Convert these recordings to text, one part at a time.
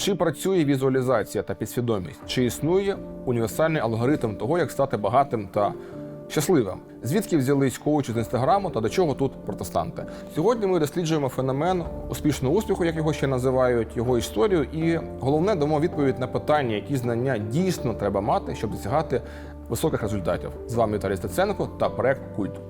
Чи працює візуалізація та підсвідомість? Чи існує універсальний алгоритм того, як стати багатим та щасливим? Звідки взялись коучі з інстаграму та до чого тут протестанти? Сьогодні ми досліджуємо феномен успішного успіху, як його ще називають, його історію, і головне дамо відповідь на питання, які знання дійсно треба мати, щоб досягати високих результатів. З вами Віталій Стеценко та проект Культ.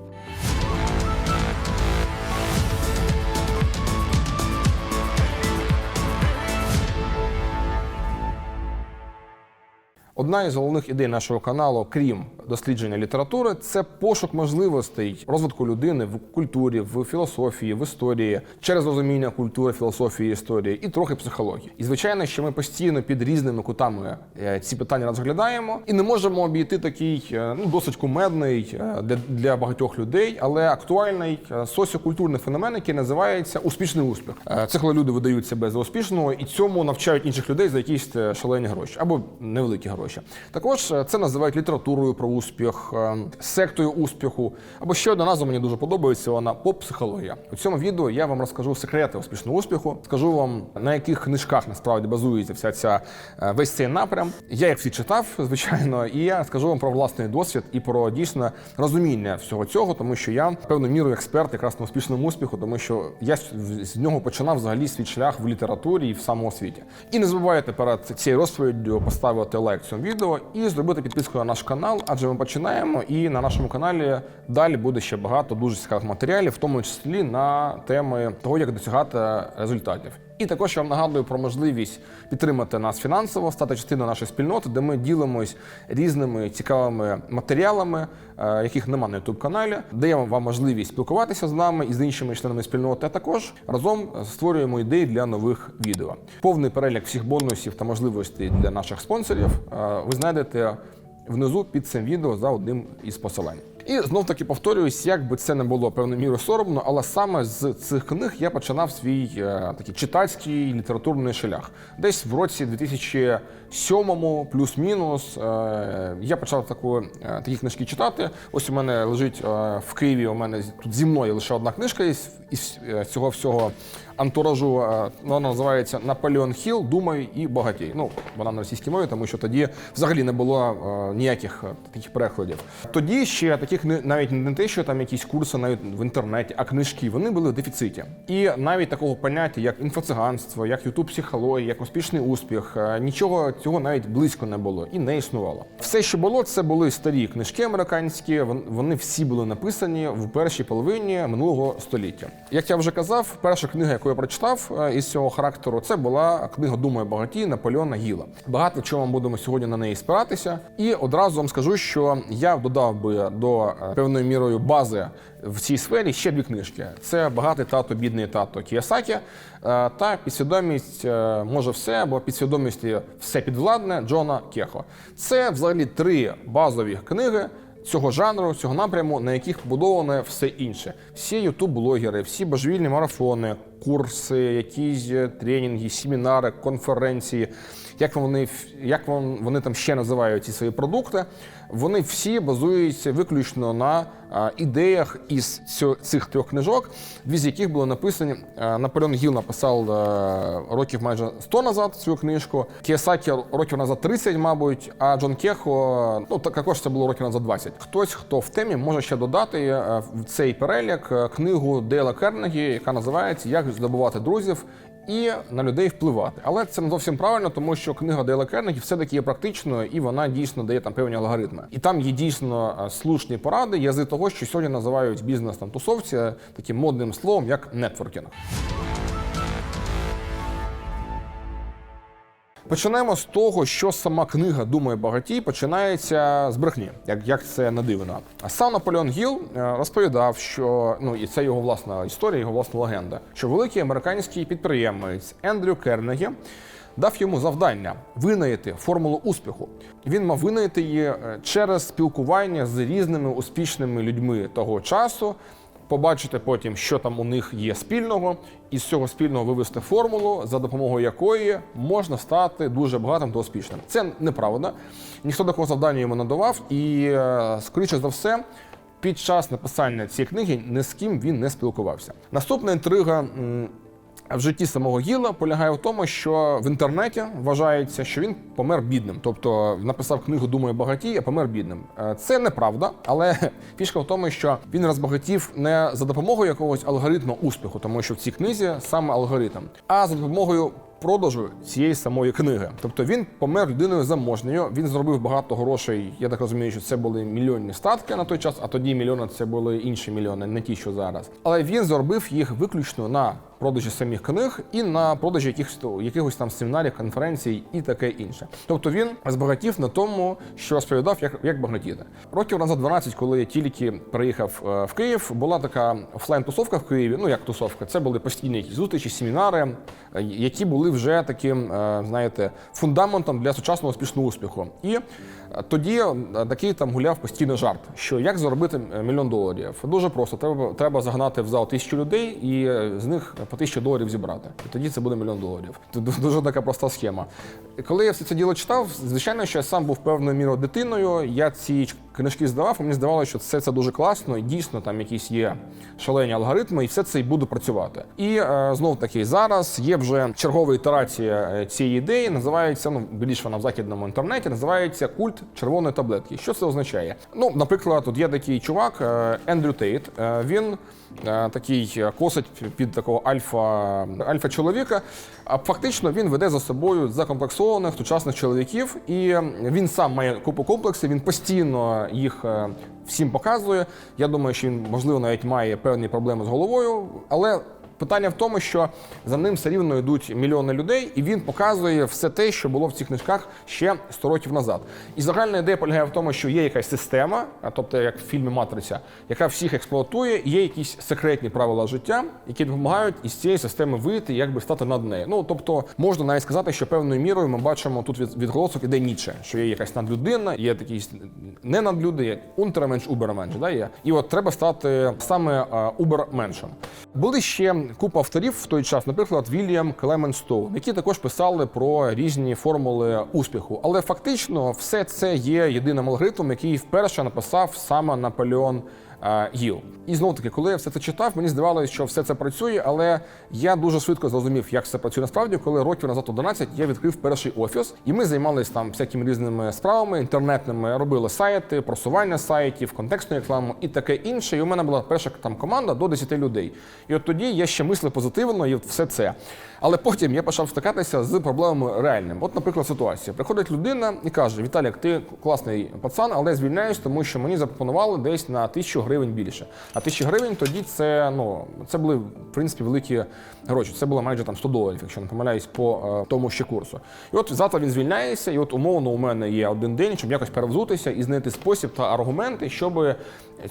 Одна із головних ідей нашого каналу, крім дослідження літератури, це пошук можливостей розвитку людини в культурі, в філософії, в історії, через розуміння культури, філософії, історії і трохи психології. І звичайно, що ми постійно під різними кутами е, ці питання розглядаємо і не можемо обійти такий е, ну досить кумедний е, для, для багатьох людей, але актуальний соціокультурний феномен, який називається успішний успіх. Це коли люди видають себе за успішного і цьому навчають інших людей за якісь шалені гроші або невеликі гроші. Також е, це називають літературою про успіх, е, сектою успіху. Або ще одна назва мені дуже подобається. Вона поп-психологія. У цьому відео я вам розкажу секрети успішного успіху, скажу вам на яких книжках насправді базується вся ця е, весь цей напрям. Я їх всі читав, звичайно, і я скажу вам про власний досвід і про дійсне розуміння всього цього, тому що я певною мірою експерт якраз на успішному успіху, тому що я з- нього починав взагалі свій шлях в літературі і в самоосвіті. І не забувайте перед цією розповіддю поставити лайк цьому відео і зробити підписку на наш канал, адже ми починаємо. І на нашому каналі далі буде ще багато дуже цікавих матеріалів, в тому числі на теми того, як досягати результатів. І також я вам нагадую про можливість підтримати нас фінансово, стати частиною нашої спільноти, де ми ділимось різними цікавими матеріалами, е, яких нема на youtube каналі, даємо вам можливість спілкуватися з нами і з іншими членами спільноти. А також разом створюємо ідеї для нових відео. Повний перелік всіх бонусів та можливостей для наших спонсорів е, ви знайдете внизу під цим відео за одним із посилань. І знов таки повторююсь, як би це не було певною мірою соромно, але саме з цих книг я починав свій е, такий читацький літературний шлях. Десь в році 2007 плюс-мінус е, я почав таку, е, такі книжки читати. Ось у мене лежить е, в Києві. У мене тут зі мною лише одна книжка із, із е, цього всього антуражу. е, Вона називається Наполеон Хіл, Думай і багатій. Ну, вона на російській мові, тому що тоді взагалі не було ніяких таких перекладів. Тоді ще таких навіть не те, що там якісь курси навіть в інтернеті, а книжки вони були в дефіциті. І навіть такого поняття, як інфоциганство, як ютуб психологія, як успішний успіх, нічого цього навіть близько не було і не існувало. Все, що було, це були старі книжки американські. Вони всі були написані в першій половині минулого століття. Як я вже казав, перша книга, яку я прочитав е, із цього характеру, це була книга Думаю багаті Наполеона Гіла. Багато чого ми будемо сьогодні на неї спиратися. І одразу вам скажу, що я додав би до е, певною мірою бази в цій сфері ще дві книжки: це багатий тато, бідний тато Кіосакі е, та підсвідомість може все або підсвідомість все підвладне Джона Кехо. Це взагалі три базові книги. Цього жанру, цього напряму, на яких побудоване все інше. Всі ютуб-блогери, всі божевільні марафони, курси, якісь е, тренінги, семінари, конференції, як вони, як вон- вони там ще називають ці свої продукти, вони всі базуються виключно на ідеях із цьо- цих трьох книжок, дві з яких були написані. Наполеон Гіл написав е, років майже 100 назад цю книжку. Кіосакі років назад 30, мабуть, а Джон Кехо, ну так також це було років назад 20. Хтось, хто в темі, може ще додати е, в цей перелік е, книгу Дейла Кернегі, яка називається Як здобувати друзів. І на людей впливати, але це не зовсім правильно, тому що книга Дейла Кернегі все-таки є практичною і вона дійсно дає там певні алгоритми. І там є дійсно е, слушні поради, Я з того, що сьогодні називають бізнес там тусовці е, таким модним словом, як нетворкінг. Починаємо з того, що сама книга Думає багатій починається з брехні, як, як це не дивно. Сам Наполеон Гіл е, розповідав, що ну і це його власна історія, його власна легенда, що великий американський підприємець Ендрю Кернегі дав йому завдання винайти формулу успіху. Він мав винайти її е, через спілкування з різними успішними людьми того часу побачити потім, що там у них є спільного, і з цього спільного вивести формулу, за допомогою якої можна стати дуже багатим та успішним. Це неправда. Ніхто такого завдання йому не давав, і е, скоріше за все. Під час написання цієї книги ні з ким він не спілкувався. Наступна інтрига в житті самого Гіла полягає в тому, що в інтернеті вважається, що він помер бідним. Тобто написав книгу Думаю багатій, а помер бідним. Е, Це неправда, але фішка в тому, що він розбагатів не за допомогою якогось алгоритму успіху, тому що в цій книзі саме алгоритм, а за допомогою. Продажу цієї самої книги, тобто він помер людиною заможною. Він зробив багато грошей. Я так розумію, що це були мільйонні статки на той час, а тоді мільйони це були інші мільйони, не ті, що зараз. Але він заробив їх виключно на продажі самих книг і на продажі якихось якихось там семінарів, конференцій і таке інше. Тобто він збагатів на тому, що розповідав, як, як багатіти. Років назад 12, коли я тільки приїхав е, в Київ, була така офлайн-тусовка в Києві. Ну як тусовка, це були постійні зустрічі, семінари, е, які були вже таким, е, знаєте, фундаментом для сучасного успішного успіху. І тоді е, такий там гуляв постійно жарт, що як заробити е, мільйон доларів. Дуже просто треба, треба загнати в зал тисячу людей і е, з них по тисячі доларів зібрати. І тоді це буде мільйон доларів. Це дуже така проста схема. Коли я все це діло читав, звичайно, що я сам був певною мірою дитиною. Я ці книжки здавав, і мені здавалося, що все це дуже класно, і дійсно там якісь є шалені алгоритми, і все це і буде працювати. І е, знов таки зараз є вже чергова ітерація цієї ідеї. Називається ну більш вона в західному інтернеті. Називається культ червоної таблетки. Що це означає? Ну, наприклад, тут є такий чувак е, Ендрю Тейт. Е, Він е, такий косить під такого альфа альфа чоловіка. А фактично він веде за собою закомплексованих сучасних чоловіків, і він сам має купу комплексів. Він постійно їх всім показує. Я думаю, що він можливо навіть має певні проблеми з головою, але. Питання в тому, що за ним все рівно йдуть мільйони людей, і він показує все те, що було в цих книжках ще 100 років назад. І загальна ідея полягає в тому, що є якась система, а тобто як в фільмі Матриця, яка всіх експлуатує, є якісь секретні правила життя, які допомагають із цієї системи вийти, якби стати над нею. Ну тобто можна навіть сказати, що певною мірою ми бачимо тут від відголосок іде Ніцше, що є якась надлюдина, є такі не надлюди, є унтерменш, уберменш. Да, є. І от треба стати саме уберменшем. Були ще купа авторів в той час, наприклад, Вільям Клемен Стоун, які також писали про різні формули успіху. Але фактично все це є єдиним алгоритмом, який вперше написав саме Наполеон. Е, Гіл. І знову таки, коли я все це читав, мені здавалося, що все це працює, але я дуже швидко зрозумів, як це працює насправді, коли років назад 11 я відкрив перший офіс, і ми займалися там всякими різними справами, інтернетними, робили сайти, просування сайтів, контекстну рекламу і таке інше. І у мене була перша там команда до 10 людей. І от тоді я ще мислив позитивно і все це. Але потім я почав стикатися з проблемами реальними. От, наприклад, ситуація. Приходить людина і каже: Віталік, ти класний пацан, але звільняюсь, тому що мені запропонували десь на тисячу гривень більше. А тисяча гривень тоді це ну це були в принципі великі гроші. Це було майже там 100 доларів, якщо не помиляюсь, по е, тому ще курсу. І от завтра він звільняється, і от умовно у мене є один день, щоб якось перевзутися і знайти спосіб та аргументи, щоб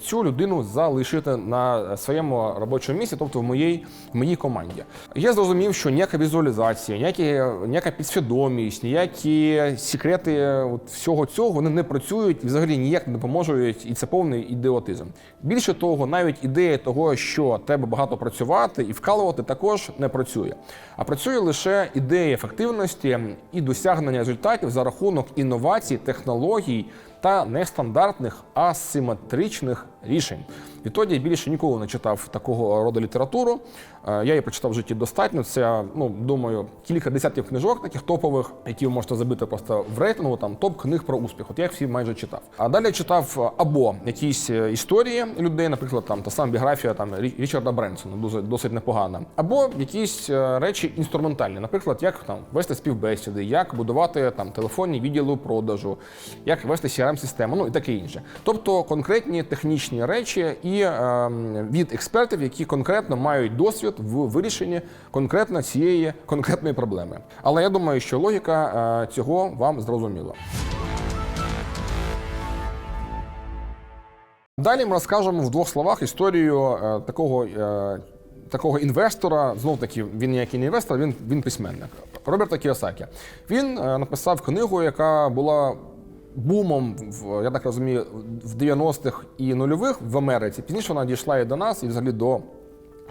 цю людину залишити на своєму робочому місці, тобто в моїй в моїй команді. Я зрозумів, що ніяка візуалізація, ніякі, ніяка підсвідомість, ніякі секрети от всього цього вони не працюють і взагалі ніяк не допоможуть, і це повний ідіотизм. Більше того, навіть ідея того, що треба багато працювати і вкалувати, також не працює. А працює лише ідея ефективності і досягнення результатів за рахунок інновацій, технологій та нестандартних асиметричних рішень. Відтоді я більше ніколи не читав такого роду літературу. Е, Я її прочитав в житті достатньо. Це, ну думаю, кілька десятків книжок, таких топових, які ви можете забити просто в рейтингу, там топ книг про успіх. От я їх всі майже читав. А далі я читав або якісь е, історії людей, наприклад, там та сама біографія там Річарда Бренсона, дуже досить непогана, або якісь е, речі інструментальні, наприклад, як там вести співбесіди, як будувати там телефонні відділи продажу, як вести crm систему ну і таке інше. Тобто конкретні технічні речі і е, від експертів, які конкретно мають досвід в вирішенні конкретно цієї конкретної проблеми. Але я думаю, що логіка е, цього вам зрозуміла. Далі ми розкажемо в двох словах історію е, такого. Такого інвестора, знов таки, він ніякий не інвестор, він, він письменник. Роберта Кіосакі. Він написав книгу, яка була бумом, в, я так розумію, в 90-х і нульових в Америці. Пізніше вона дійшла і до нас, і взагалі до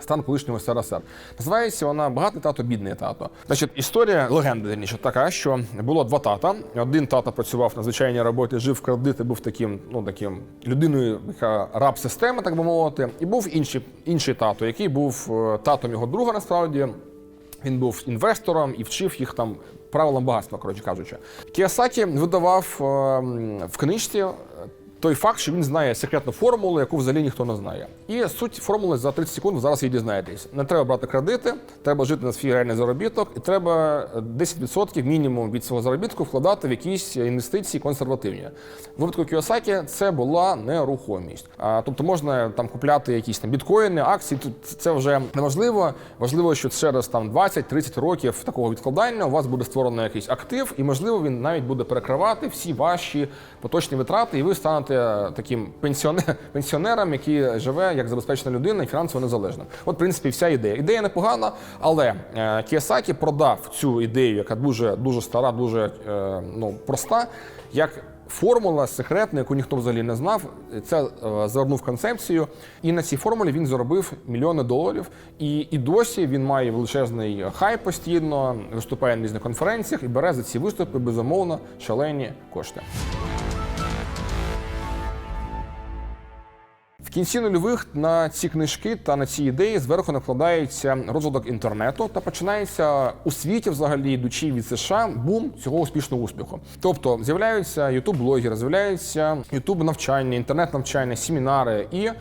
стан колишнього СРСР. Називається вона Багатий тато, бідний тато. Значить, історія легенда вірніше, така, що було два тата. Один тато працював на звичайній роботі, жив в кредити, був таким, ну таким людиною, яка раб системи, так би мовити. І був інший, інший тато, який був е, татом його друга насправді. Він був інвестором і вчив їх там правилам багатства, коротше кажучи. Кіосакі видавав е, в книжці той факт, що він знає секретну формулу, яку взагалі ніхто не знає. І суть формули за 30 секунд зараз її дізнаєтесь. Не треба брати кредити, треба жити на свій реальний заробіток, і треба 10% мінімум від свого заробітку вкладати в якісь інвестиції консервативні. В випадку Кіосакі це була нерухомість. А, тобто можна там купляти якісь там біткоїни, акції. Тут це вже не важливо. Важливо, що через там 20-30 років такого відкладання у вас буде створено якийсь актив, і можливо він навіть буде перекривати всі ваші поточні витрати, і ви станете таким пенсіонер, пенсіонером, який живе як забезпечена людина і фінансово незалежним. От, в принципі, вся ідея. Ідея непогана, але е, Кіосакі продав цю ідею, яка дуже дуже стара, дуже е, ну проста, як. Формула секретна, яку ніхто взагалі не знав, це е, звернув концепцію, і на цій формулі він заробив мільйони доларів. І, і досі він має величезний хайп постійно, виступає на різних конференціях і бере за ці виступи безумовно шалені кошти. Кінці нульових на ці книжки та на ці ідеї зверху накладається розвиток інтернету та починається у світі, взагалі йдучи від США, бум цього успішного успіху. Тобто з'являються ютуб-блогери, з'являються ютуб навчання, інтернет-навчання, семінари і е,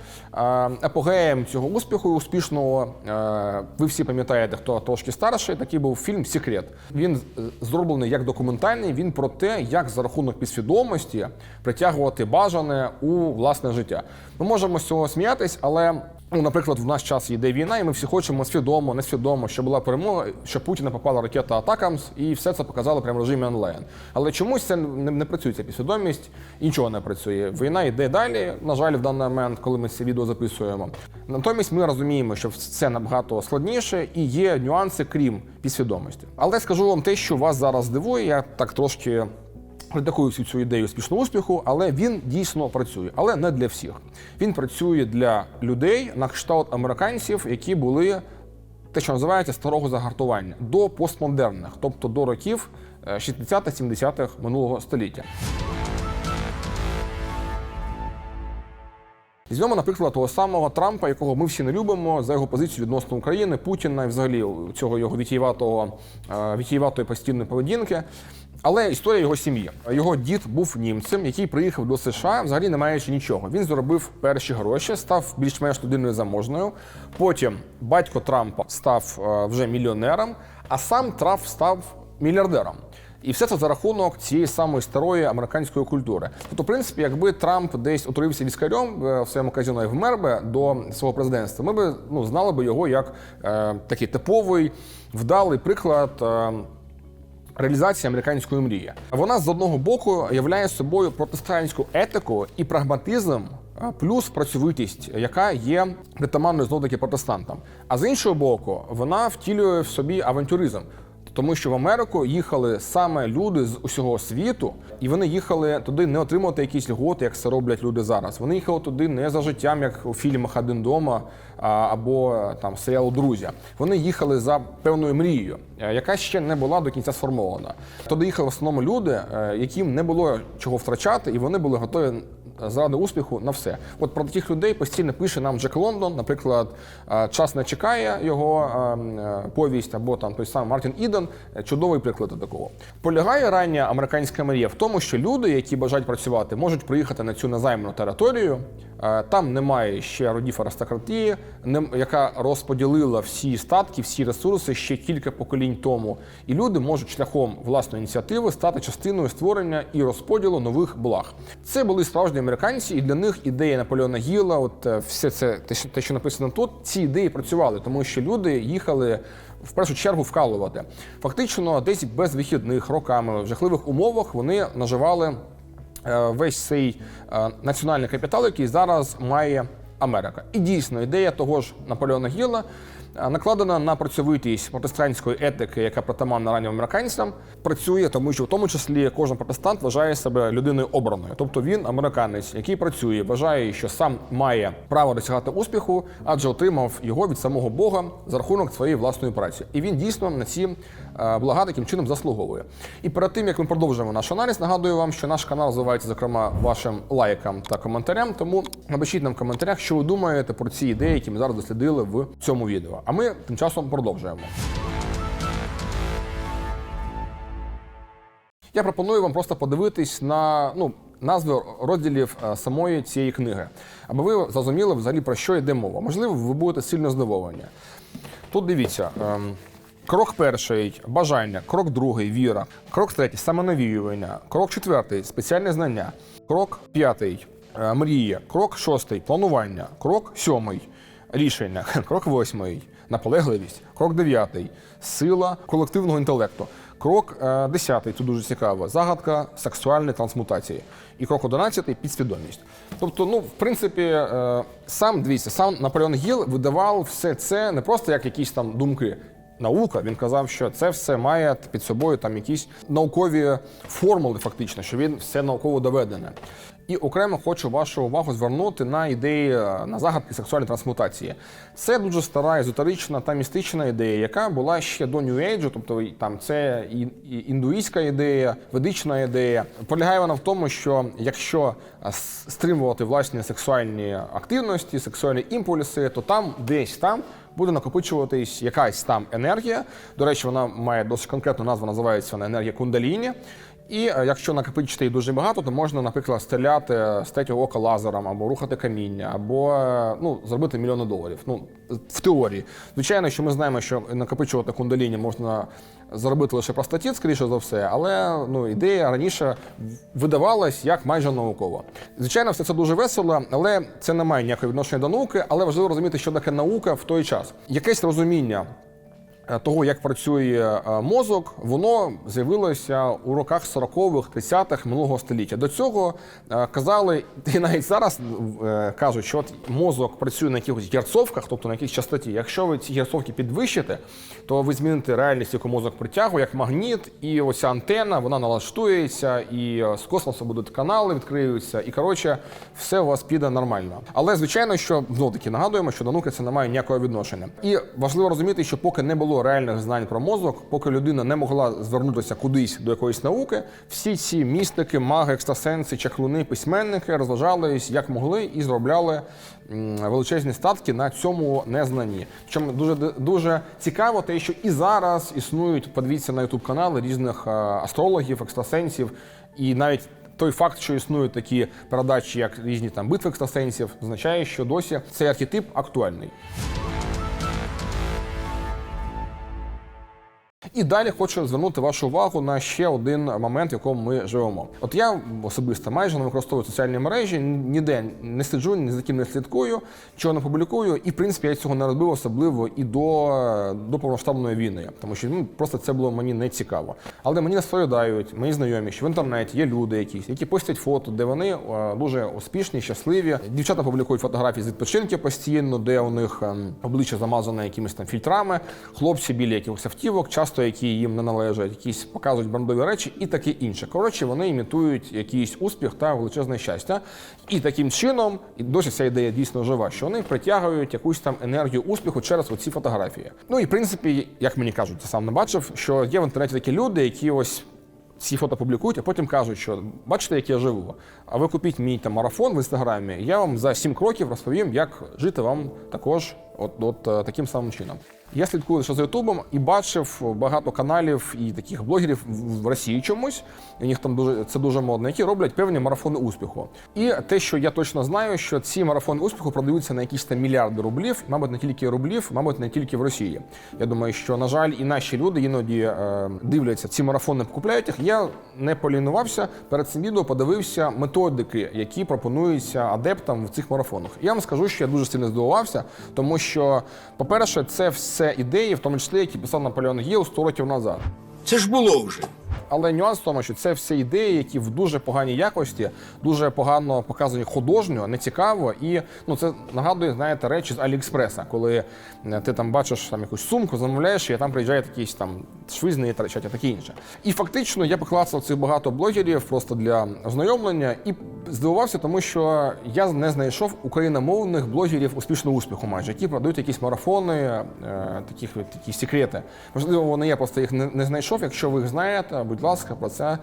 апогеєм цього успіху і успішного. Е, ви всі пам'ятаєте, хто трошки старший. Такий був фільм Секрет. Він е, зроблений як документальний. Він про те, як за рахунок підсвідомості притягувати бажане у власне життя. Ми можемо з цього сміятись, але ну, наприклад, в наш час йде війна, і ми всі хочемо свідомо, несвідомо, що була перемога, що Путіна попала ракета Атакамс, і все це показали прямо в режимі онлайн. Але чомусь це не, не працює ця підсвідомість, нічого не працює. Війна йде далі. На жаль, в даний момент, коли ми це відео записуємо. Натомість ми розуміємо, що це набагато складніше і є нюанси, крім підсвідомості. Але скажу вам те, що вас зараз здивує, я так трошки. Критикую всю цю ідею успішного успіху, але він дійсно працює, але не для всіх. Він працює для людей на кшталт американців, які були те, що називається старого загартування, до постмодерних, тобто до років е, 60-70-х минулого століття. Візьмемо, наприклад, того самого Трампа, якого ми всі не любимо за його позицію відносно України, Путіна і взагалі цього його е, вітієватої постійної поведінки. Але історія його сім'ї. Його дід був німцем, який приїхав до США, взагалі не маючи нічого. Він заробив перші гроші, став більш-менш людиною заможною. Потім батько Трампа став е, вже мільйонером, а сам Трамп став мільярдером. І все це за рахунок цієї самої старої американської культури. Тобто, в принципі, якби Трамп десь отрурився віскарем е, в своєму казіно і вмер би до свого президентства, ми б ну, знали би його як е, такий типовий, вдалий приклад. Е, Реалізація американської мрії. Вона з одного боку являє собою протестантську етику і прагматизм, плюс працьовитість, яка є притаманною знов таки протестантам. А з іншого боку, вона втілює в собі авантюризм. Тому що в Америку їхали саме люди з усього світу, і вони їхали туди не отримати якісь льготи, як це роблять люди зараз. Вони їхали туди не за життям, як у фільмах Один дома або там серіалу Друзі. Вони їхали за певною мрією, е, яка ще не була до кінця сформована. Туди їхали в основному люди, е, яким не було чого втрачати, і вони були готові заради успіху на все. От про таких людей постійно пише нам Джек Лондон, наприклад, час не чекає його повість, або там той самий Мартін Іден. Чудовий приклад такого. Полягає рання американська мрія в тому, що люди, які бажають працювати, можуть приїхати на цю назаймну територію. Е, Там немає ще родів аристократії, яка розподілила всі статки, всі ресурси ще кілька поколінь тому. І люди можуть шляхом власної ініціативи стати частиною створення і розподілу нових благ. Це були справжні американці, і для них ідея Наполеона Гіла, от е, все це те, що- написано тут, ці ідеї працювали, тому що люди їхали. В першу чергу вкалувати. Фактично, десь без вихідних роками в жахливих умовах вони наживали весь цей е, національний капітал, який зараз має Америка. І дійсно ідея того ж Наполеона Гіла е, накладена на працьовитість протестантської етики, яка притаманна раннім американцям, працює, тому що в тому числі кожен протестант вважає себе людиною обраною. Тобто він американець, який працює, вважає, що сам має право досягати успіху, адже отримав його від самого Бога за рахунок своєї власної праці. І він дійсно на ці е, Е, блага таким чином заслуговує. І перед тим як ми продовжимо наш аналіз, нагадую вам, що наш канал називається зокрема вашим лайкам та коментарям. Тому напишіть нам в коментарях, що ви думаєте про ці ідеї, які ми зараз дослідили в цьому відео. А ми тим часом продовжуємо. Я пропоную вам просто подивитись на ну назви розділів е, самої цієї книги, аби ви зрозуміли взагалі про що йде мова. Можливо, ви будете сильно здивовані. Тут дивіться. Ем, Крок перший бажання, крок другий віра, крок третій самонавіювання, крок четвертий спеціальне знання, крок п'ятий е, мрія, крок шостий планування, крок сьомий рішення, крок восьмий наполегливість, крок дев'ятий сила колективного інтелекту, крок е, десятий тут дуже цікаво загадка сексуальної трансмутації. І крок одинадцятий підсвідомість. Тобто, ну, в принципі, е, сам дивіться, сам Наполеон Гіл видавав все це не просто як якісь там думки наука. Він казав, що це все має під собою там якісь наукові формули, фактично, що він все науково доведене. І окремо хочу вашу увагу звернути на ідеї е, на загадки сексуальної трансмутації. Це дуже стара езотерична та містична ідея, яка була ще до Age, тобто там це і, і ідея, ведична ідея. Полягає вона в тому, що якщо е, стримувати власні сексуальні активності, сексуальні імпульси, то там десь там буде накопичуватись якась там енергія. До речі, вона має досить конкретну назву, називається вона енергія кундаліні. І е, якщо накопичити її дуже багато, то можна, наприклад, стріляти з третього ока лазером, або рухати каміння, або е, ну, зробити мільйони доларів. Ну, в теорії. Звичайно, що ми знаємо, що накопичувати кундаліні можна зробити лише простатіт, скоріше за все, але ну, ідея раніше видавалась як майже наукова. Звичайно, все це дуже весело, але це не має ніякого відношення до науки, але важливо розуміти, що таке наука в той час. Якесь розуміння того, як працює е, мозок, воно з'явилося у роках 40-х, 30-х минулого століття. До цього е, казали, і навіть зараз е, кажуть, що от мозок працює на якихось герцовках, тобто на якійсь частоті. Якщо ви ці герцовки підвищите, то ви зміните реальність, яку мозок притягує, як магніт, і оця антенна вона налаштується, і е, з космосу будуть канали, відкриються, і коротше, все у вас піде нормально. Але звичайно, що знову таки нагадуємо, що до науки це не має ніякого відношення. І важливо розуміти, що поки не було реальних знань про мозок, поки людина не могла звернутися кудись до якоїсь науки, всі ці містики, маги, екстрасенси, чаклуни, письменники розважались як могли і зробляли величезні статки на цьому незнанні. Чому дуже дуже цікаво, те, що і зараз існують, подивіться на ютуб канали різних е, астрологів, екстрасенсів, і навіть той факт, що існують такі передачі, як різні там битви екстрасенсів, означає, що досі цей архетип актуальний. І далі хочу звернути вашу увагу на ще один момент, в якому ми живемо. От я особисто майже не використовую соціальні мережі, ніде не сиджу, ні за ким не слідкую, чого не публікую. І в принципі я цього не робив особливо і до, до повноштабної війни, тому що ну, просто це було мені не цікаво. Але мені розповідають, мої знайомі, що в інтернеті є люди якісь, які постять фото, де вони е, дуже успішні, щасливі. Дівчата публікують фотографії з відпочинки постійно, де у них ем, обличчя замазане якимись там фільтрами, хлопці біля якихось автівок, часто які їм не належать, якісь показують брендові речі і таке інше. Коротше, вони імітують якийсь успіх та величезне щастя. І таким чином, і досі ця ідея дійсно жива, що вони притягують якусь там енергію успіху через оці фотографії. Ну і в принципі, як мені кажуть, я сам не бачив, що є в інтернеті такі люди, які ось. Ці фото публікують, а потім кажуть, що бачите, як я живу. А ви купіть мій там марафон в інстаграмі. Я вам за сім кроків розповім, як жити вам також, от, от е, таким самим чином. Я слідкую лише за Ютубом і бачив багато каналів і таких блогерів в Росії чомусь. У них там дуже це дуже модно, які роблять певні марафони успіху. І те, що я точно знаю, що ці марафони успіху продаються на якісь там мільярди рублів, мабуть, не тільки рублів, мабуть, не тільки в Росії. Я думаю, що на жаль, і наші люди іноді е, дивляться ці марафони, купляють їх. Я не полінувався перед цим відео, подивився методики, які пропонуються адептам в цих марафонах. Я вам скажу, що я дуже сильно здивувався, тому що, по-перше, це все ідеї, в тому числі, які писав Наполеон Гіл 100 років назад. Це ж було вже. Але нюанс в тому, що це все ідеї, які в дуже поганій якості, дуже погано показані художньо, не цікаво. І ну це нагадує, знаєте, речі з Аліекспреса, коли е, ти там бачиш там якусь сумку, замовляєш, і там приїжджає якийсь там шви з неї трачать, а таке інше. І фактично я поклацав цих багато блогерів просто для ознайомлення і здивувався, тому що я не знайшов україномовних блогерів успішного успіху, майже які продають якісь марафони, е, таких такі секрети. Можливо, вони я просто їх не, знайшов. Якщо ви їх знаєте, будь ласка, про це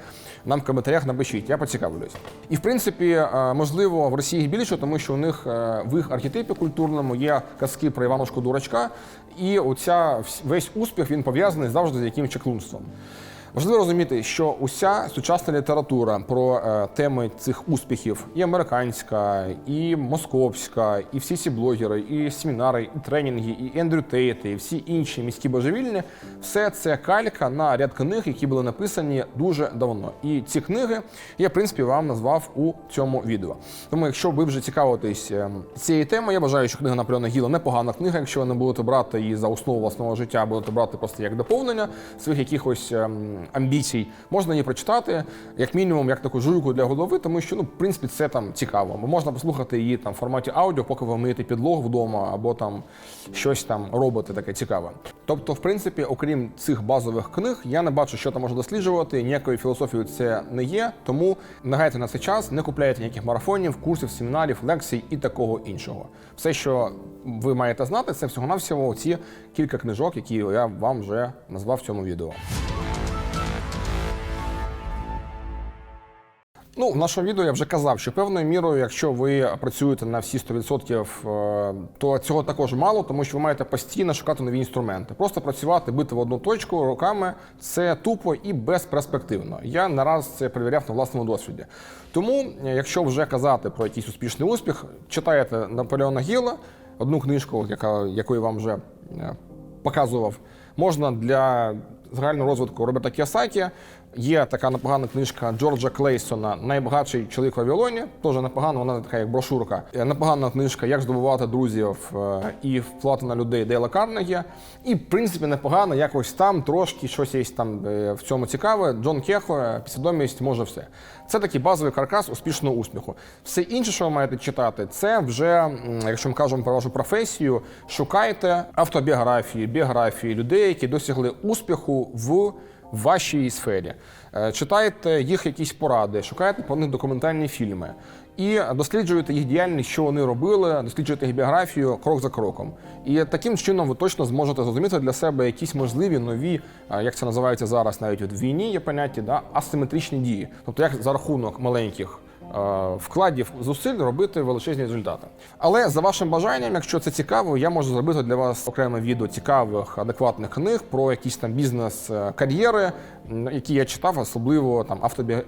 нам в коментарях напишіть. Я поцікавлюсь. І в принципі, е, можливо, в Росії більше, тому що у них е, в їх архетипі культурному є казки про Іванушку Дурачка, і оця весь успіх він пов'язаний завжди з якимось чаклунством. Важливо розуміти, що уся сучасна література про е, теми цих успіхів, і американська, і московська, і всі ці блогери, і семінари, і тренінги, і Ендрю Тейти, і всі інші міські божевільні, все це калька на ряд книг, які були написані дуже давно. І ці книги я, в принципі, вам назвав у цьому відео. Тому, якщо ви вже цікавитесь е, цією темою, я вважаю, що книга Наполеона Гіла непогана книга. Якщо ви не будете брати її за основу власного життя, будете брати просто як доповнення своїх якихось ем, амбіцій, можна її прочитати, як мінімум, як таку жуйку для голови, тому що ну, в принципі, це там цікаво. Можна послухати її там в форматі аудіо, поки ви миєте підлогу вдома, або там щось там робите таке цікаве. Тобто, в принципі, окрім цих базових книг, я не бачу, що там можна досліджувати. Ніякої філософії це не є. Тому не гайте на цей час, не купляйте ніяких марафонів, курсів, семінарів, лекцій і такого іншого. Все, що ви маєте знати, це всього навсього ці кілька книжок, які я вам вже назвав в цьому відео. Ну, в нашому відео я вже казав, що певною мірою, якщо ви працюєте на всі 100%, е, то цього також мало, тому що ви маєте постійно шукати нові інструменти. Просто працювати, бити в одну точку роками це тупо і безперспективно. Я не раз це перевіряв на власному досвіді. Тому, е, якщо вже казати про якийсь успішний успіх, читаєте Наполеона Гіла, одну книжку, яка якою вам вже е, показував, можна для загального розвитку Роберта Кіосакі. Є така непогана книжка Джорджа Клейсона Найбагатший чоловік в Вавилоні. Теж непогана, вона така як брошурка. Е, Непогана книжка Як здобувати друзів е, і впливати на людей Дейла Карнегі. І, в принципі, непогано, якось там трошки щось є там е, в цьому цікаве. Джон Кехо, підсвідомість може все. Це такий базовий каркас успішного успіху. Все інше, що ви маєте читати, це вже, якщо ми кажемо про вашу професію, шукайте автобіографії, біографії людей, які досягли успіху в вашій сфері. читаєте їх якісь поради, шукаєте по них документальні фільми і досліджуєте їх діяльність, що вони робили, досліджуєте їх біографію крок за кроком. І таким чином ви точно зможете зрозуміти для себе якісь можливі нові, е, як це називається зараз, навіть от в війні є поняття, да, асиметричні дії. Тобто як за рахунок маленьких е, вкладів зусиль робити величезні результати. Але за вашим бажанням, якщо це цікаво, я можу зробити для вас окреме відео цікавих, адекватних книг про якісь там бізнес-кар'єри, м, які я читав, особливо там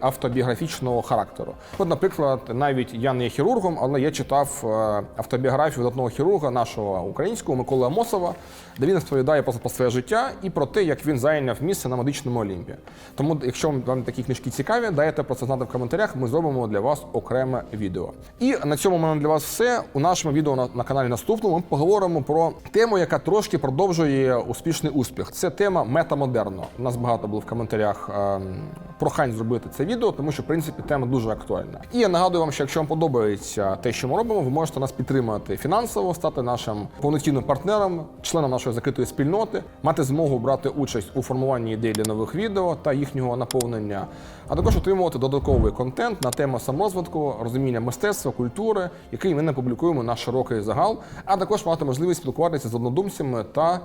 автобіографічного характеру. От, наприклад, навіть я не є хірургом, але я читав е, автобіографію видатного хірурга нашого українського Миколи Амосова, де він розповідає про, своє життя і про те, як він зайняв місце на медичному олімпі. Тому, якщо вам такі книжки цікаві, дайте про це знати в коментарях. Ми зробимо для вас окреме відео. І на цьому в мене для вас все. У нашому відео на, на каналі наступному ми поговоримо про тему, яка трошки продовжує успішний успіх. Це тема метамодерно. У нас багато було в коментарях ем, прохань зробити це відео, тому що в принципі тема дуже актуальна. І я нагадую вам, що якщо вам подобається те, що ми робимо, ви можете нас підтримати фінансово, стати нашим повноцінним партнером, членом нашої закритої спільноти, мати змогу брати участь у формуванні ідей для нових відео та їхнього наповнення, а також отримувати додатковий контент на тему саморозвитку, розуміння мистецтва, культури, який ми не публікуємо на широкий загал, а також мати можливість спілкуватися з однодумцями та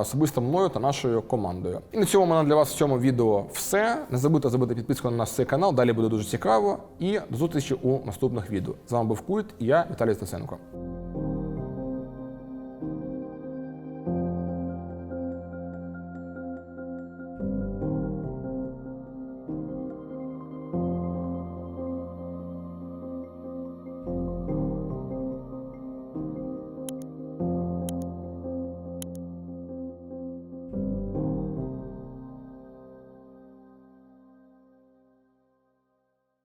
особисто мною та нашою командою. І на цьому мене для вас в цьому відео все. Не забудьте зробити підписку на наш цей канал. Далі буде дуже цікаво. І до зустрічі у наступних відео. З вами був Культ і я Віталій Стасенко.